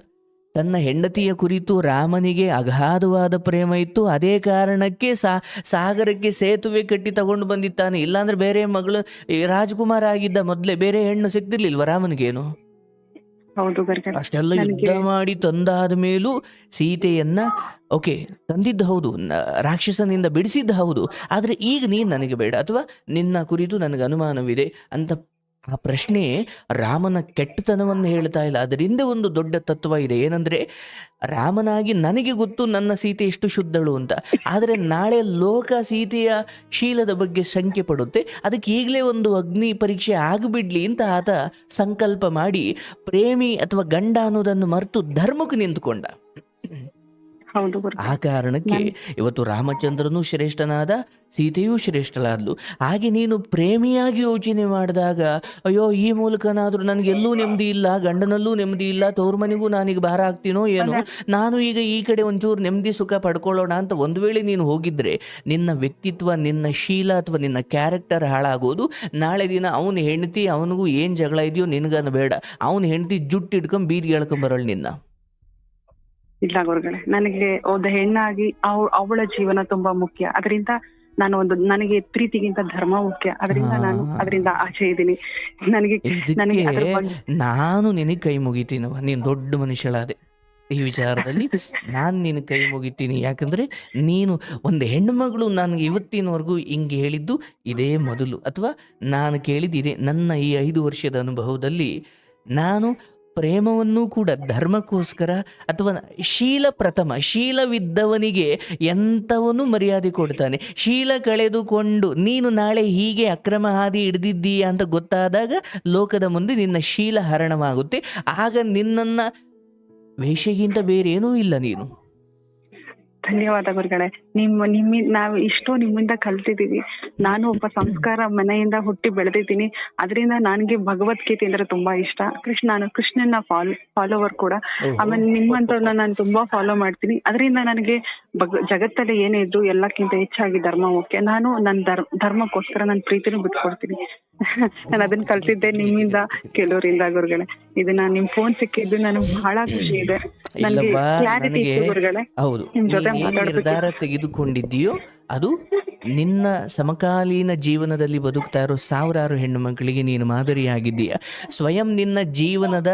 ತನ್ನ ಹೆಂಡತಿಯ ಕುರಿತು ರಾಮನಿಗೆ ಅಗಾಧವಾದ ಪ್ರೇಮ ಇತ್ತು. ಅದೇ ಕಾರಣಕ್ಕೆ ಸಾ ಸಾಗರಕ್ಕೆ ಸೇತುವೆ ಕಟ್ಟಿ ತಗೊಂಡು ಬಂದಿದ್ದಾನೆ. ಇಲ್ಲಾಂದ್ರೆ ಬೇರೆ ಮಗಳು ರಾಜಕುಮಾರ ಆಗಿದ್ದ ಮೊದಲೇ ಬೇರೆ ಹೆಣ್ಣು ಸಿಗ್ತಿರ್ಲಿಲ್ವ ರಾಮನಿಗೇನು? ಅಷ್ಟೆಲ್ಲ ಯುದ್ಧ ಮಾಡಿ ತಂದಾದ ಮೇಲೂ ಸೀತೆಯನ್ನ ಓಕೆ ತಂದಿದ್ದ ಹೌದು. ರಾಕ್ಷಸನಿಂದ ಬಿಡಿಸಿದ್ದ ಹೌದು. ಆದ್ರೆ ಈಗ ನೀನ್ ನನಗೆ ಬೇಡ ಅಥವಾ ನಿನ್ನ ಕುರಿತು ನನಗೆ ಅನುಮಾನವಿದೆ ಅಂತ ಆ ಪ್ರಶ್ನೆ ರಾಮನ ಕೆಟ್ಟತನವನ್ನು ಹೇಳ್ತಾ ಇಲ್ಲ. ಅದರಿಂದ ಒಂದು ದೊಡ್ಡ ತತ್ವ ಇದೆ. ಏನಂದ್ರೆ, ರಾಮನಾಗಿ ನನಗೆ ಗೊತ್ತು ನನ್ನ ಸೀತೆ ಎಷ್ಟು ಶುದ್ಧಳು ಅಂತ. ಆದರೆ ನಾಳೆ ಲೋಕ ಸೀತೆಯ ಶೀಲದ ಬಗ್ಗೆ ಶಂಕೆ ಪಡುತ್ತೆ. ಅದಕ್ಕೆ ಈಗಲೇ ಒಂದು ಅಗ್ನಿ ಪರೀಕ್ಷೆ ಆಗಿಬಿಡ್ಲಿ ಅಂತ ಆತ ಸಂಕಲ್ಪ ಮಾಡಿ, ಪ್ರೇಮಿ ಅಥವಾ ಗಂಡ ಅನ್ನೋದನ್ನು ಮರೆತು ಧರ್ಮಕ್ಕೆ ನಿಂತುಕೊಂಡ. ಆ ಕಾರಣಕ್ಕೆ ಇವತ್ತು ರಾಮಚಂದ್ರನೂ ಶ್ರೇಷ್ಠನಾದ ಸೀತೆಯೂ ಶ್ರೇಷ್ಠಳಾದ್ಲು. ಹಾಗೆ ನೀನು ಪ್ರೇಮಿಯಾಗಿ ಯೋಚನೆ ಮಾಡಿದಾಗ ಅಯ್ಯೋ ಈ ಮೂಲಕನಾದ್ರೂ ನನಗೆ ಎಲ್ಲೂ ನೆಮ್ಮದಿ ಇಲ್ಲ ಗಂಡನಲ್ಲೂ ನೆಮ್ಮದಿ ಇಲ್ಲ ತವ್ರ ಮನೆಗೂ ನಾನೀಗ ಭಾರ ಆಗ್ತೀನೋ ಏನೋ ನಾನು ಈಗ ಈ ಕಡೆ ಒಂಚೂರು ನೆಮ್ಮದಿ ಸುಖ ಪಡ್ಕೊಳ್ಳೋಣ ಅಂತ ಒಂದು ವೇಳೆ ನೀನು ಹೋಗಿದ್ರೆ ನಿನ್ನ ವ್ಯಕ್ತಿತ್ವ ನಿನ್ನ ಶೀಲ ಅಥವಾ ನಿನ್ನ ಕ್ಯಾರೆಕ್ಟರ್ ಹಾಳಾಗೋದು ನಾಳೆ ದಿನ ಅವನ ಹೆಂಡತಿ ಅವನಿಗೂ ಏನು ಜಗಳ ಇದೆಯೋ ನಿನಗನ್ನ ಬೇಡ. ಅವನ ಹೆಂಡತಿ ಜುಟ್ಟು ಹಿಡ್ಕೊಂಡ್ ಬೀದಿಗೆ ಹೇಳ್ಕೊಂಬರೋಳು ನಿನ್ನ. ಇಲ್ಲ ಗುರುಗಳೇ ನನಗೆ ಒಂದು ಹೆಣ್ಣಾಗಿ ಅವ್ ಅವಳ ಜೀವನ ತುಂಬಾ ಮುಖ್ಯ. ಅದರಿಂದ ನಾನು ಒಂದು ನನಗೆ ಪ್ರೀತಿಗಿಂತ ಧರ್ಮ ಮುಖ್ಯ. ಅದರಿಂದ ನಾನು. ಅದರಿಂದ ಆಚೆ ಇದ್ದೀನಿ. ನನಗೆ ನನಗೆ ನಾನು ನಿನಗೆ ಕೈ ಮುಗಿತೀನವ ನೀನು ದೊಡ್ಡ ಮನುಷ್ಯಳಾದೆ. ಈ ವಿಚಾರದಲ್ಲಿ ನಾನು ನಿನ್ನ ಕೈ ಮುಗಿತೀನಿ. ಯಾಕಂದ್ರೆ ನೀನು ಒಂದು ಹೆಣ್ಣುಮಗಳು ನನಗೆ ಇವತ್ತಿನವರೆಗೂ ಹಿಂಗೆ ಹೇಳಿದ್ದು ಇದೇ ಮೊದಲು. ಅಥವಾ ನಾನು ಕೇಳಿದ್ದು ಇದೇ. ನನ್ನ ಈ ಐದು ವರ್ಷದ ಅನುಭವದಲ್ಲಿ ನಾನು ಪ್ರೇಮವನ್ನು ಕೂಡ ಧರ್ಮಕ್ಕೋಸ್ಕರ ಅಥವಾ ಶೀಲ ಪ್ರಥಮ, ಶೀಲವಿದ್ದವನಿಗೆ ಎಂಥವನು ಮರ್ಯಾದೆ ಕೊಡ್ತಾನೆ. ಶೀಲ ಕಳೆದುಕೊಂಡು ನೀನು ನಾಳೆ ಹೀಗೆ ಅಕ್ರಮ ಹಾದಿ ಹಿಡಿದಿದ್ದೀಯ ಅಂತ ಗೊತ್ತಾದಾಗ ಲೋಕದ ಮುಂದೆ ನಿನ್ನ ಶೀಲ ಹರಣವಾಗುತ್ತೆ. ಆಗ ನಿನ್ನನ್ನು ವೇಷಗಿಂತ ಬೇರೇನೂ ಇಲ್ಲ ನೀನು. ಧನ್ಯವಾದ ಗುರುಗಳೇ. ನಿಮ್ಮ ನಿಮ್ಮ ನಾವು ಇಷ್ಟು ನಿಮ್ಮಿಂದ ಕಲ್ತಿದೀವಿ. ನಾನು ಒಬ್ಬ ಸಂಸ್ಕಾರ ಮನೆಯಿಂದ ಹುಟ್ಟಿ ಬೆಳೆದಿದ್ದೀನಿ. ಅದರಿಂದ ನನಗೆ ಭಗವದ್ಗೀತೆ ಅಂದ್ರೆ ತುಂಬಾ ಇಷ್ಟ. ಕೃಷ್ಣ ನಾನು ಕೃಷ್ಣನ ಫಾಲೋ ಫಾಲೋವರ್ ಕೂಡ. ಆಮೇಲೆ ನಿಮ್ಮಂತವ್ರನ್ನ ನಾನು ತುಂಬಾ ಫಾಲೋ ಮಾಡ್ತೀನಿ. ಅದರಿಂದ ನನಗೆ ಜಗತ್ತಲ್ಲಿ ಏನೇ ಇದ್ರು ಎಲ್ಲಕ್ಕಿಂತ ಹೆಚ್ಚಾಗಿ ಧರ್ಮ ಮುಖ್ಯ ನಾನು ನನ್ನ ಧರ್ಮಕ್ಕೋಸ್ಕರ ನನ್ನ ಪ್ರೀತಿನೂ ಬಿಟ್ಕೊಡ್ತೀನಿ. ನಾನು ಅದನ್ನ ಕಲ್ತಿದ್ದೆ ನಿಮ್ಮಿಂದ ಕೆಲವರಿಂದ ಗುರುಗಳೇ. ಇದನ್ನ ನಿಮ್ ಫೋನ್ ಸಿಕ್ಕಿದ್ದು ನನಗೆ ಬಹಳ ಖುಷಿ ಇದೆ. ನನಗೆ ಕ್ಲಾರಿಟಿ ಗುರುಗಳೇ. ಹೌದು. ನಿಮ್ ಜೊತೆ ನೀನ್ ಅದು ನಿನ್ನ ಸಮಕಾಲೀನ ಜೀವನದಲ್ಲಿ ಬದುಕ್ತಾ ಇರೋ ಸಾವಿರಾರು ಹೆಣ್ಣು ಮಕ್ಕಳಿಗೆ ನೀನು ಮಾದರಿಯಾಗಿದ್ದೀಯ. ಸ್ವಯಂ ನಿನ್ನ ಜೀವನದ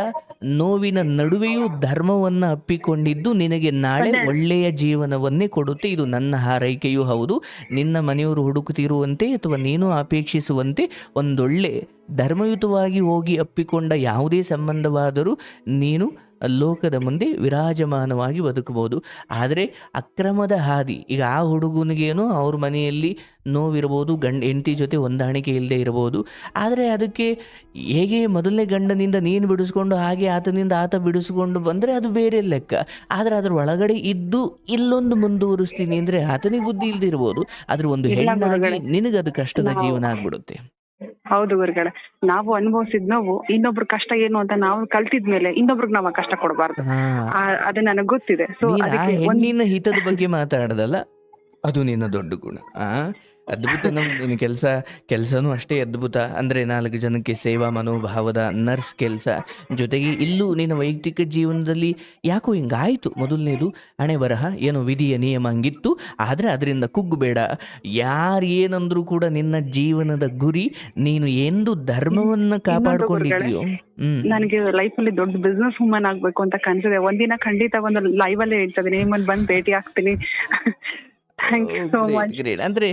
ನೋವಿನ ನಡುವೆಯೂ ಧರ್ಮವನ್ನು ಅಪ್ಪಿಕೊಂಡಿದ್ದು ನಿನಗೆ ನಾಳೆ ಒಳ್ಳೆಯ ಜೀವನವನ್ನೇ ಕೊಡುತ್ತೆ. ಇದು ನನ್ನ ಹಾರೈಕೆಯೂ ಹೌದು. ನಿನ್ನ ಮನೆಯವರು ಹುಡುಕುತ್ತಿರುವಂತೆ ಅಥವಾ ನೀನು ಅಪೇಕ್ಷಿಸುವಂತೆ ಒಂದೊಳ್ಳೆ ಧರ್ಮಯುತವಾಗಿ ಹೋಗಿ ಅಪ್ಪಿಕೊಂಡ ಯಾವುದೇ ಸಂಬಂಧವಾದರೂ ನೀನು ಲೋಕದ ಮುಂದೆ ವಿರಾಜಮಾನವಾಗಿ ಬದುಕಬಹುದು. ಆದರೆ ಅಕ್ರಮದ ಹಾದಿ ಈಗ ಆ ಹುಡುಗನಿಗೇನು ಅವ್ರ ಮನೆಯಲ್ಲಿ ನೋವಿರ್ಬೋದು ಗಂಡ ಹೆಂಡತಿ ಜೊತೆ ಹೊಂದಾಣಿಕೆ ಇಲ್ಲದೆ ಇರಬಹುದು. ಆದರೆ ಅದಕ್ಕೆ ಹೇಗೆ ಮೊದಲನೇ ಗಂಡನಿಂದ ನೀನು ಬಿಡಿಸ್ಕೊಂಡು ಹಾಗೆ ಆತನಿಂದ ಆತ ಬಿಡಿಸ್ಕೊಂಡು ಬಂದರೆ ಅದು ಬೇರೆ ಲೆಕ್ಕ. ಆದರೆ ಅದರ ಒಳಗಡೆ ಇದ್ದು ಇಲ್ಲೊಂದು ಮುಂದುವರಿಸ್ತೀನಿ ಅಂದರೆ ಆತನಿಗೆ ಬುದ್ಧಿ ಇಲ್ದಿರ್ಬೋದು ಆದರೆ ಒಂದು ಹೆಣ್ಣಾಗಿ. ನಿನಗದು ಕಷ್ಟದ ಜೀವನ ಆಗ್ಬಿಡುತ್ತೆ. ಹೌದು ಗುರುಗಳೇ. ನಾವು ಅನುಭವಿಸಿದ್ ನೋವು ಇನ್ನೊಬ್ರ ಕಷ್ಟ ಏನು ಅಂತ ನಾವು ಕಲ್ತಿದ್ಮೇಲೆ ಇನ್ನೊಬ್ರಿಗೆ ನಾವು ಕಷ್ಟ ಕೊಡಬಾರ್ದು. ಅದ್ ನನಗೆ ಗೊತ್ತಿದೆ. ಸೊ ಹೆಣ್ಣಿನ ಹಿತದ ಬಗ್ಗೆ ಮಾತಾಡದಲ್ಲ ಅದು ನಿನ್ನ ದೊಡ್ಡ ಗುಣ. ಆ? ಅದ್ಭುತ ನಮ್ಮ ಕೆಲಸ ಕೆಲಸನೂ ಅಷ್ಟೇ ಅದ್ಭುತ. ಅಂದರೆ ನಾಲ್ಕು ಜನಕ್ಕೆ ಸೇವಾ ಮನೋಭಾವದ ನರ್ಸ್ ಕೆಲಸ. ಜೊತೆಗೆ ಇಲ್ಲೂ ನಿನ್ನ ವೈಯಕ್ತಿಕ ಜೀವನದಲ್ಲಿ ಯಾಕೋ ಹಿಂಗಾಯಿತು. ಮೊದಲನೇದು ಹಣೆ ಬರಹ ಏನೋ ವಿಧಿಯ ನಿಯಮ ಹಂಗಿತ್ತು. ಆದರೆ ಅದರಿಂದ ಕುಗ್ಗಬೇಡ ಯಾರು ಏನಂದ್ರೂ ಕೂಡ ನಿನ್ನ ಜೀವನದ ಗುರಿ ನೀನು ಎಂದು ಧರ್ಮವನ್ನು ಕಾಪಾಡ್ಕೊಂಡಿದ್ದೀಯೋ? ಹ್ಮ್. ನನಗೆ ಲೈಫ್ ಅಲ್ಲಿ ದೊಡ್ಡ ಬಿಸ್ನೆಸ್ ವುಮನ್ ಆಗ್ಬೇಕು ಅಂತ ಕನ್ಸಿದೆ. ಒಂದಿನ ಖಂಡಿತ ಒಂದು ಲೈವ್ ಅಲ್ಲೇ ಹೇಳ್ತಾ ನಿಮ್ಮನ್ನ ಬಂದು ಭೇಟಿ ಆಗ್ತೀನಿ. ಗ್ರೇಟ್ ಅಂದ್ರೆ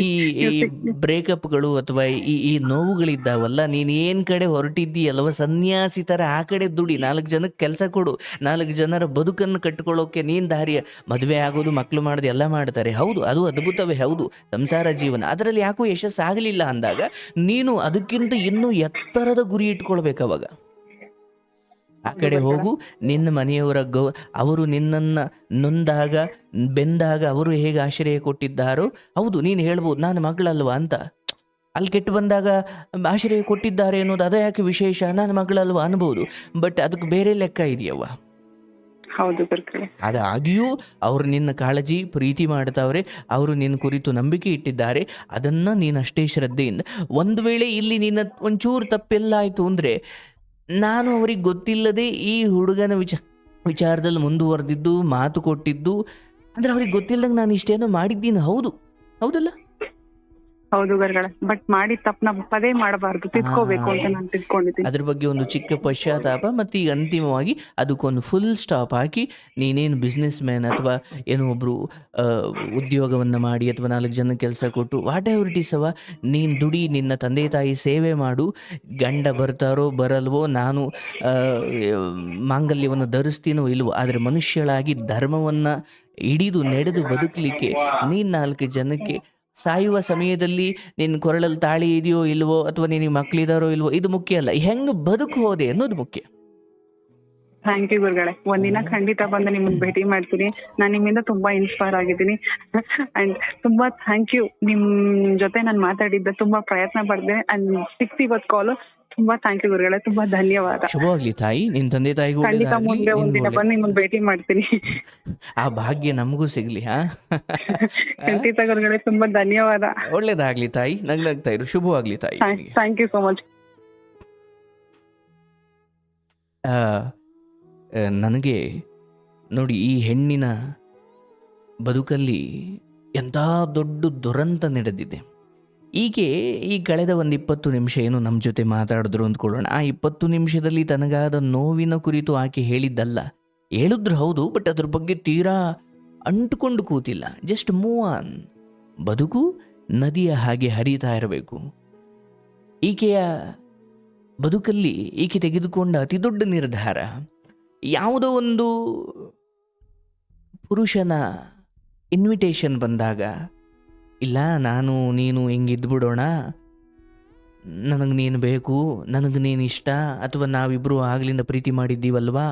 ಈ ಬ್ರೇಕಪ್ಗಳು ಅಥವಾ ಈ ಈ ನೋವುಗಳಿದ್ದಾವಲ್ಲ ನೀನ್ ಏನ್ ಕಡೆ ಹೊರಟಿದ್ದೀಯಲ್ವ ಸನ್ಯಾಸಿ ತರ ಆ ಕಡೆ ದುಡಿ. ನಾಲ್ಕು ಜನಕ್ಕೆ ಕೆಲಸ ಕೊಡು. ನಾಲ್ಕು ಜನರ ಬದುಕನ್ನು ಕಟ್ಟಿಕೊಳ್ಳೋಕೆ ನೀನ್ ದಾರಿಯ. ಮದುವೆ ಆಗೋದು ಮಕ್ಕಳು ಮಾಡೋದು ಎಲ್ಲ ಮಾಡ್ತಾರೆ. ಹೌದು ಅದು ಅದ್ಭುತವೇ ಹೌದು. ಸಂಸಾರ ಜೀವನ. ಅದರಲ್ಲಿ ಯಾಕೋ ಯಶಸ್ಸಾಗಲಿಲ್ಲ ಅಂದಾಗ ನೀನು ಅದಕ್ಕಿಂತ ಇನ್ನೂ ಎತ್ತರದ ಗುರಿ ಇಟ್ಕೊಳ್ಬೇಕು ಅವಾಗ. ಆ ಕಡೆ ಹೋಗು ನಿನ್ನ ಮನೆಯವರ ಗೌ ಅವರು ನಿನ್ನನ್ನ ನೊಂದಾಗ ಬೆಂದಾಗ ಅವರು ಹೇಗೆ ಆಶ್ರಯ ಕೊಟ್ಟಿದ್ದಾರೋ ಹೌದು ನೀನು ಹೇಳ್ಬೋದು ನಾನು ಮಗಳಲ್ವಾ ಅಂತ. ಅಲ್ಲಿ ಕೆಟ್ಟು ಬಂದಾಗ ಆಶ್ರಯ ಕೊಟ್ಟಿದ್ದಾರೆ ಅನ್ನೋದು ಅದೇ ಯಾಕೆ ವಿಶೇಷ? ನಾನು ಮಗಳಲ್ವಾ ಅನ್ಬೋದು. ಬಟ್ ಅದಕ್ಕೆ ಬೇರೆ ಲೆಕ್ಕ ಇದೆಯವ್ವ. ಹೌದು ಅದಾಗಿಯೂ ಅವರು ನಿನ್ನ ಕಾಳಜಿ ಪ್ರೀತಿ ಮಾಡ್ತಾವ್ರೆ ಅವರು ನಿನ್ನ ಕುರಿತು ನಂಬಿಕೆ ಇಟ್ಟಿದ್ದಾರೆ ಅದನ್ನ ನೀನು ಅಷ್ಟೇ ಶ್ರದ್ಧೆಯಿಂದ. ಒಂದು ವೇಳೆ ಇಲ್ಲಿ ನಿನ್ನ ಒಂಚೂರು ತಪ್ಪೆಲ್ಲ ಆಯಿತು ಅಂದರೆ ನಾನು ಅವ್ರಿಗೆ ಗೊತ್ತಿಲ್ಲದೆ ಈ ಹುಡುಗನ ವಿಚ, ವಿಚಾರದಲ್ಲಿ ಮುಂದುವರೆದಿದ್ದು, ಮಾತು ಕೊಟ್ಟಿದ್ದು. ಅಂದರೆ ಅವ್ರಿಗೆ ಗೊತ್ತಿಲ್ಲದಂಗೆ ನಾನು ಇಷ್ಟೇನೋ ಮಾಡಿದ್ದೀನಿ. ಹೌದು. ಹೌದಲ್ಲ? ಹೌದು ಗುರುಗಳೇ. ಬಟ್ ತಪ್ಪನ ಪದೇ ಮಾಡಬಾರ್ದು. ತಿದ್ಕೋಬೇಕು ಅಂತ ನಾನು ತಿದ್ಕೊಂಡಿದ್ದೀನಿ. ಅದ್ರ ಬಗ್ಗೆ ಒಂದು ಚಿಕ್ಕ ಪಶ್ಚಾತ್ತಾಪ ಮತ್ತೆ ಈಗ ಅಂತಿಮವಾಗಿ ಅದಕ್ಕೊಂದು ಫುಲ್ ಸ್ಟಾಪ್ ಹಾಕಿ ನೀನೇನು ಬಿಸ್ನೆಸ್ ಮ್ಯಾನ್ ಅಥವಾ ಏನೋ ಒಬ್ರು ಉದ್ಯೋಗವನ್ನು ಮಾಡಿ ಅಥವಾ ನಾಲ್ಕು ಜನ ಕೆಲಸ ಕೊಟ್ಟು ವಾಟ್ ಎವರ್ ಇಟ್ ಇಸ್ ಅವ ನೀನು ದುಡಿ ನಿನ್ನ ತಂದೆ ತಾಯಿ ಸೇವೆ ಮಾಡು ಗಂಡ ಬರ್ತಾರೋ ಬರಲ್ವೋ ನಾನು ಮಾಂಗಲ್ಯವನ್ನು ಧರಿಸ್ತೀನೋ ಇಲ್ವೋ ಆದರೆ ಮನುಷ್ಯಳಾಗಿ ಧರ್ಮವನ್ನು ಹಿಡಿದು ನಡೆದು ಬದುಕಲಿಕ್ಕೆ ನೀನು ನಾಲ್ಕು ಜನಕ್ಕೆ ಸಾಯುವ ಸಮಯದಲ್ಲಿ ನಿನ್ನ ಕೊರಳಲ್ಲಿ ತಾಳಿ ಇದೆಯೋ ಇಲ್ವೋ ಅಥವಾ ನಿನಗೆ ಮಕ್ಕಳಿದಾರೋ ಇಲ್ವೋ, ಇದು ಮುಖ್ಯ ಅಲ್ಲ. ಹೆಂಗ್ ಬದುಕು ಹೋದೆ ಅನ್ನೋದು ಮುಖ್ಯ. ಥ್ಯಾಂಕ್ ಯು ಗುರುಗಳೇ. ಒಂದಿನ ಖಂಡಿತ ಬಂದು ನಿಮ್ಮನ್ನ ಭೇಟಿ ಮಾಡ್ತೀನಿ. ನಾನು ನಿಮ್ಮಿಂದ ತುಂಬಾ ಇನ್ಸ್ಪೈರ್ ಆಗಿದ್ದೀನಿ. ಅಂಡ್ ತುಂಬಾ ಥ್ಯಾಂಕ್ ಯು ನಿಮ್ ಜೊತೆ ನಾನು ಮಾತಾಡಿದ್ದೆ, ತುಂಬಾ ಪ್ರಯತ್ನ ಪಡ್ತೇನೆ ಅಂಡ್ ಸಿಕ್ಸ್ ಇವತ್ತು ಕಾಲು ತುಂಬಾ ಥ್ಯಾಂಕ್ ಯು ಗುರುಗಳೇ ತುಂಬಾ ಧನ್ಯವಾದ. ಶುಭವಾಗ್ಲಿ ತಾಯಿ ನಿನ್ ತಂದೆ ತಾಯಿಗೂ ಖಂಡಿತ ಮುಂದೆ ಒಂದಿನ. ಬಂದು ನಿಮ್ಮನ್ನ ಭೇಟಿ ಮಾಡ್ತೀನಿ. ಆ ಭಾಗ್ಯ ನಮಗೂ ಸಿಗ್ಲಿ ಹಾ? ಖಂಡಿತ ಗುರುಗಳೇ ತುಂಬಾ ಧನ್ಯವಾದ. ಒಳ್ಳೇದಾಗ್ಲಿ ತಾಯಿ ನಗ್ಲಾಗ್ತಾ ಇರು ಶುಭವಾಗ್ಲಿ ತಾಯಿ. ಥ್ಯಾಂಕ್ ಯು ಸೋ ಮಚ್ ನನಗೆ ನೋಡಿ ಈ ಹೆಣ್ಣಿನ ಬದುಕಲ್ಲಿ ಎಂಥ ದೊಡ್ಡ ದುರಂತ ನಡೆದಿದೆ. ಈಕೆ ಈ ಕಳೆದ ಒಂದು ಇಪ್ಪತ್ತು ನಿಮಿಷ ಏನು ನಮ್ಮ ಜೊತೆ ಮಾತಾಡಿದ್ರು ಅಂದ್ಕೊಳ್ಳೋಣ. ಆ ಇಪ್ಪತ್ತು ನಿಮಿಷದಲ್ಲಿ ತನಗಾದ ನೋವಿನ ಕುರಿತು ಆಕೆ ಹೇಳಿದ್ದಲ್ಲ. ಹೇಳಿದ್ರು ಹೌದು, ಬಟ್ ಅದ್ರ ಬಗ್ಗೆ ತೀರಾ ಅಂಟುಕೊಂಡು ಕೂತಿಲ್ಲ. ಜಸ್ಟ್ ಮೂವ್ ಆನ್ ಬದುಕು ನದಿಯ ಹಾಗೆ ಹರಿತಾ ಇರಬೇಕು. ಈಕೆಯ ಬದುಕಲ್ಲಿ ಈಕೆ ತೆಗೆದುಕೊಂಡ ಅತಿ ದೊಡ್ಡ ನಿರ್ಧಾರ, ಯಾವುದೋ ಒಂದು ಪುರುಷನ ಇನ್ವಿಟೇಷನ್ ಬಂದಾಗ ಇಲ್ಲ, ನಾನು, ನೀನು ಹಿಂಗಿದ್ಬಿಡೋಣ. ನನಗೆ ನೀನು ಬೇಕು, ನನಗೆ ನೀನು ಇಷ್ಟ, ಅಥವಾ ನಾವಿಬ್ಬರು ಆಗಲಿಂದ ಪ್ರೀತಿ ಮಾಡಿದ್ದೀವಲ್ವಾ?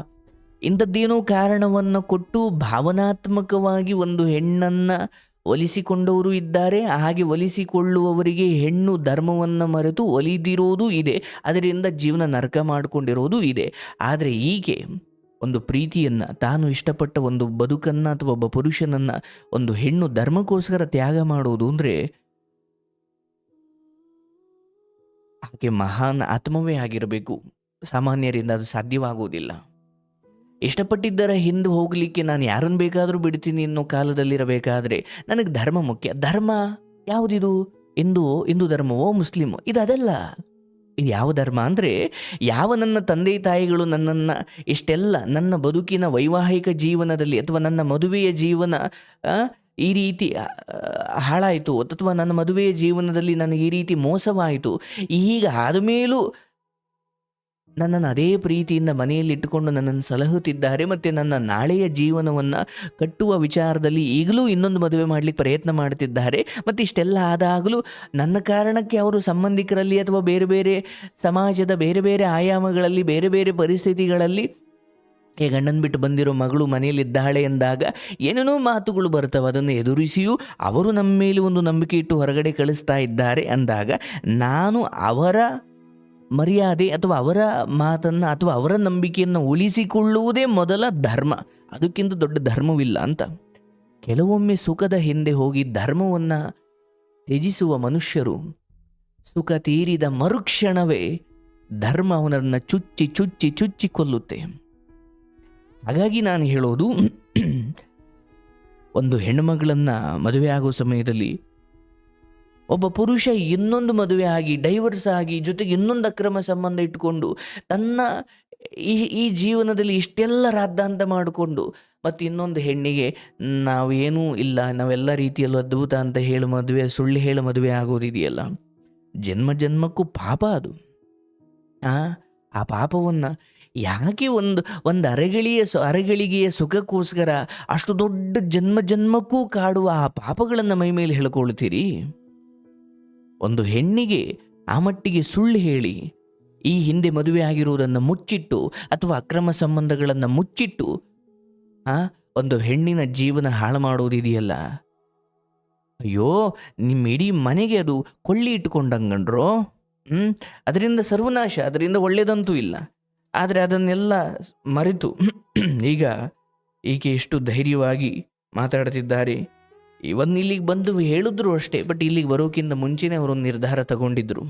ಇಂಥದ್ದೇನೋ ಕಾರಣವನ್ನು ಕೊಟ್ಟು ಭಾವನಾತ್ಮಕವಾಗಿ ಒಂದು ಹೆಣ್ಣನ್ನು ಒಲಿಸಿಕೊಂಡವರು ಇದ್ದಾರೆ. ಹಾಗೆ ಒಲಿಸಿಕೊಳ್ಳುವವರಿಗೆ ಹೆಣ್ಣು ಧರ್ಮವನ್ನು ಮರೆತು ಒಲಿದಿರೋದು ಇದೆ. ಅದರಿಂದ ಜೀವನ ನರಕ ಮಾಡಿಕೊಂಡಿರೋದು ಇದೆ. ಆದರೆ ಹೀಗೆ ಒಂದು ಪ್ರೀತಿಯನ್ನು, ತಾನು ಇಷ್ಟಪಟ್ಟ ಒಂದು ಬದುಕನ್ನು ಅಥವಾ ಒಬ್ಬ ಪುರುಷನನ್ನು, ಒಂದು ಹೆಣ್ಣು ಧರ್ಮಕ್ಕೋಸ್ಕರ ತ್ಯಾಗ ಮಾಡುವುದು ಅಂದರೆ ಆಕೆ ಮಹಾನ್ ಆತ್ಮವೇ ಆಗಿರಬೇಕು. ಸಾಮಾನ್ಯರಿಂದ ಅದು ಸಾಧ್ಯವಾಗುವುದಿಲ್ಲ. ಇಷ್ಟಪಟ್ಟಿದ್ದರ ಹಿಂದೆ ಹೋಗಲಿಕ್ಕೆ ನಾನು ಯಾರನ್ನು ಬೇಕಾದರೂ ಬಿಡ್ತೀನಿ ಅನ್ನೋ ಕಾಲದಲ್ಲಿರಬೇಕಾದರೆ ನನಗೆ ಧರ್ಮ ಮುಖ್ಯ. ಧರ್ಮ ಯಾವುದಿದು? ಹಿಂದೂ ಹಿಂದೂ ಧರ್ಮವೋ, ಮುಸ್ಲಿಮೋ? ಇದು ಅದಲ್ಲ ಇದು ಯಾವ ಧರ್ಮ ಅಂದರೆ ಯಾವ ನನ್ನ ತಂದೆ ತಾಯಿಗಳು ನನ್ನನ್ನು ಇಷ್ಟೆಲ್ಲ ನನ್ನ ಬದುಕಿನ ವೈವಾಹಿಕ ಜೀವನದಲ್ಲಿ ಅಥವಾ ನನ್ನ ಮದುವೆಯ ಜೀವನ ಈ ರೀತಿ ಹಾಳಾಯಿತು ಅಥವಾ ನನ್ನ ಮದುವೆಯ ಜೀವನದಲ್ಲಿ ನನಗೆ ಈ ರೀತಿ ಮೋಸವಾಯಿತು ಈಗ ಆದಮೇಲೂ ನನ್ನನ್ನು ಅದೇ ಪ್ರೀತಿಯಿಂದ ಮನೆಯಲ್ಲಿ ಇಟ್ಟುಕೊಂಡು ನನ್ನನ್ನು ಸಲಹುತ್ತಿದ್ದಾರೆ ಮತ್ತು ನನ್ನ ನಾಳೆಯ ಜೀವನವನ್ನು ಕಟ್ಟುವ ವಿಚಾರದಲ್ಲಿ ಈಗಲೂ ಇನ್ನೊಂದು ಮದುವೆ ಮಾಡಲಿಕ್ಕೆ ಪ್ರಯತ್ನ ಮಾಡ್ತಿದ್ದಾರೆ. ಮತ್ತು ಇಷ್ಟೆಲ್ಲ ಆದಾಗಲೂ ನನ್ನ ಕಾರಣಕ್ಕೆ ಅವರು ಸಂಬಂಧಿಕರಲ್ಲಿ ಅಥವಾ ಬೇರೆ ಬೇರೆ ಸಮಾಜದ ಬೇರೆ ಬೇರೆ ಆಯಾಮಗಳಲ್ಲಿ, ಬೇರೆ ಬೇರೆ ಪರಿಸ್ಥಿತಿಗಳಲ್ಲಿ ಏ ಗಂಡನ ಬಿಟ್ಟು ಬಂದಿರೋ ಮಗಳು ಮನೆಯಲ್ಲಿದ್ದಾಳೆ ಎಂದಾಗ ಏನೇನೋ ಮಾತುಗಳು ಬರ್ತವೆ ಅದನ್ನು ಎದುರಿಸಿಯೂ ಅವರು ನಮ್ಮ ಮೇಲೆ ಒಂದು ನಂಬಿಕೆ ಇಟ್ಟು ಹೊರಗಡೆ ಕಳಿಸ್ತಾ ಇದ್ದಾರೆ ಅಂದಾಗ ನಾನು ಅವರ ಮರ್ಯಾದೆ ಅಥವಾ ಅವರ ಮಾತನ್ನು ಅಥವಾ ಅವರ ನಂಬಿಕೆಯನ್ನು ಉಳಿಸಿಕೊಳ್ಳುವುದೇ ಮೊದಲ ಧರ್ಮ. ಅದಕ್ಕಿಂತ ದೊಡ್ಡ ಧರ್ಮವಿಲ್ಲ ಅಂತ. ಕೆಲವೊಮ್ಮೆ ಸುಖದ ಹಿಂದೆ ಹೋಗಿ ಧರ್ಮವನ್ನು ತ್ಯಜಿಸುವ ಮನುಷ್ಯರು ಸುಖ ತೀರಿದ ಮರುಕ್ಷಣವೇ ಧರ್ಮ ಅವನನ್ನು ಚುಚ್ಚಿ ಚುಚ್ಚಿ ಚುಚ್ಚಿ ಕೊಲ್ಲುತ್ತೆ. ಹಾಗಾಗಿ ನಾನು ಹೇಳೋದು, ಒಂದು ಹೆಣ್ಣುಮಗಳನ್ನು ಮದುವೆ ಆಗೋ ಸಮಯದಲ್ಲಿ ಒಬ್ಬ ಪುರುಷ ಇನ್ನೊಂದು ಮದುವೆ ಆಗಿ ಡೈವರ್ಸ್ ಆಗಿ, ಜೊತೆಗೆ ಇನ್ನೊಂದು ಅಕ್ರಮ ಸಂಬಂಧ ಇಟ್ಟುಕೊಂಡು ತನ್ನ ಈ ಈ ಜೀವನದಲ್ಲಿ ಇಷ್ಟೆಲ್ಲ ರಾದ್ದಾಂತ ಮಾಡಿಕೊಂಡು, ಮತ್ತು ಇನ್ನೊಂದು ಹೆಣ್ಣಿಗೆ ನಾವೇನೂ ಇಲ್ಲ ನಾವೆಲ್ಲ ರೀತಿಯಲ್ಲೂ ಅದ್ಭುತ ಅಂತ ಹೇಳು ಮದುವೆ, ಸುಳ್ಳು ಹೇಳು ಮದುವೆ ಆಗೋದಿದೆಯಲ್ಲ. ಜನ್ಮ ಜನ್ಮಕ್ಕೂ ಪಾಪ ಅದು. ಆ ಪಾಪವನ್ನು ಯಾಕೆ ಒಂದು ಒಂದು ಅರೆಗಳಿಯ ಸು ಅರೆಗಳಿಗೆಯ ಸುಖಕ್ಕೋಸ್ಕರ ಅಷ್ಟು ದೊಡ್ಡ ಜನ್ಮ ಜನ್ಮಕ್ಕೂ ಕಾಡುವ ಆ ಪಾಪಗಳನ್ನು ಮೈ ಮೇಲೆ ಹೇಳ್ಕೊಳ್ತೀರಿ? ಒಂದು ಹೆಣ್ಣಿಗೆ ಆ ಮಟ್ಟಿಗೆ ಸುಳ್ಳು ಹೇಳಿ, ಈ ಹಿಂದೆ ಮದುವೆ ಆಗಿರುವುದನ್ನು ಮುಚ್ಚಿಟ್ಟು ಅಥವಾ ಅಕ್ರಮ ಸಂಬಂಧಗಳನ್ನು ಮುಚ್ಚಿಟ್ಟು, ಆ, ಒಂದು ಹೆಣ್ಣಿನ ಜೀವನ ಹಾಳು ಮಾಡೋದಿದೆಯಲ್ಲ ಅಯ್ಯೋ, ನಿಮ್ಮ ಇಡೀ ಮನೆಗೆ ಅದು ಕೊಳ್ಳಿ ಇಟ್ಟುಕೊಂಡಂಗಂಡ್ರು ಹ್ಞೂ ಅದರಿಂದ ಸರ್ವನಾಶ, ಅದರಿಂದ ಒಳ್ಳೆಯದಂತೂ ಇಲ್ಲ. ಆದರೆ ಅದನ್ನೆಲ್ಲ ಮರೆತು, ಈಗ ಈಕೆ ಎಷ್ಟು ಧೈರ್ಯವಾಗಿ ಮಾತಾಡ್ತಿದ್ದಾರೆ. ಇವನ್ ಇಲ್ಲಿಗೆ ಬಂದು ಹೇಳಿದ್ರು ಅಷ್ಟೇ ಬಟ್ ಇಲ್ಲಿಗೆ ಬರೋಕ್ಕಿಂತ ಮುಂಚೆನೇ ಅವರು ನಿರ್ಧಾರ ತಗೊಂಡಿದ್ರು.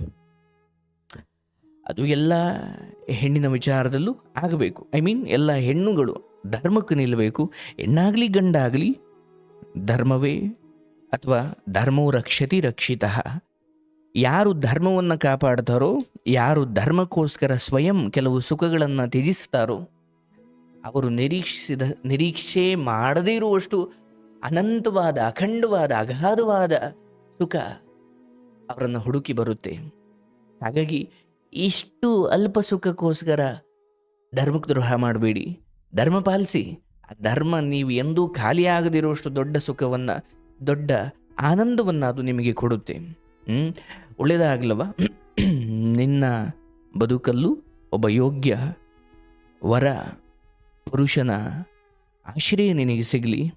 ಅದು ಎಲ್ಲ ಹೆಣ್ಣಿನ ವಿಚಾರದಲ್ಲೂ ಆಗಬೇಕು. ಐ ಮೀನ್ ಎಲ್ಲ ಹೆಣ್ಣುಗಳು ಧರ್ಮಕ್ಕೆ ನಿಲ್ಲಬೇಕು ಹೆಣ್ಣಾಗಲಿ ಗಂಡಾಗಲಿ ಧರ್ಮವೇ ಅಥವಾ ಧರ್ಮವು ರಕ್ಷತಿ ರಕ್ಷಿತ. ಯಾರು ಧರ್ಮವನ್ನು ಕಾಪಾಡ್ತಾರೋ, ಯಾರು ಧರ್ಮಕ್ಕೋಸ್ಕರ ಸ್ವಯಂ ಕೆಲವು ಸುಖಗಳನ್ನು ತ್ಯಜಿಸ್ತಾರೋ, ಅವರು ನಿರೀಕ್ಷಿಸಿದ ನಿರೀಕ್ಷೆ ಮಾಡದೇ ಇರುವಷ್ಟು ಅನಂತವಾದ, ಅಖಂಡವಾದ, ಅಗಾಧವಾದ ಸುಖ ಅವರನ್ನು ಹುಡುಕಿ ಬರುತ್ತೆ. ಹಾಗಾಗಿ ಇಷ್ಟು ಅಲ್ಪ ಸುಖಕ್ಕೋಸ್ಕರ ಧರ್ಮಕ್ಕೆ ದ್ರೋಹ ಮಾಡಬೇಡಿ. ಧರ್ಮ ಪಾಲಿಸಿ. ಆ ಧರ್ಮ ನೀವು ಎಂದೂ ಖಾಲಿಯಾಗದಿರುವಷ್ಟು ದೊಡ್ಡ ಸುಖವನ್ನು, ದೊಡ್ಡ ಆನಂದವನ್ನು ಅದು ನಿಮಗೆ ಕೊಡುತ್ತೆ. ಹ್ಞೂ ಒಳ್ಳೆಯದಾಗಲವ ನಿನ್ನ ಬದುಕಲ್ಲೂ ಒಬ್ಬ ಯೋಗ್ಯ ವರ ಪುರುಷನ ಆಶ್ರಯ ನಿನಗೆ ಸಿಗಲಿ.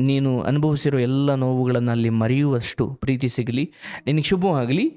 ನೀನು ಅನುಭವಿಸಿರೋ ಎಲ್ಲ ನೋವುಗಳನ್ನು ಅಲ್ಲಿ ಮರೆಯುವಷ್ಟು ಪ್ರೀತಿ ಸಿಗಲಿ. ನಿನಗೆ ಶುಭವಾಗಲಿ.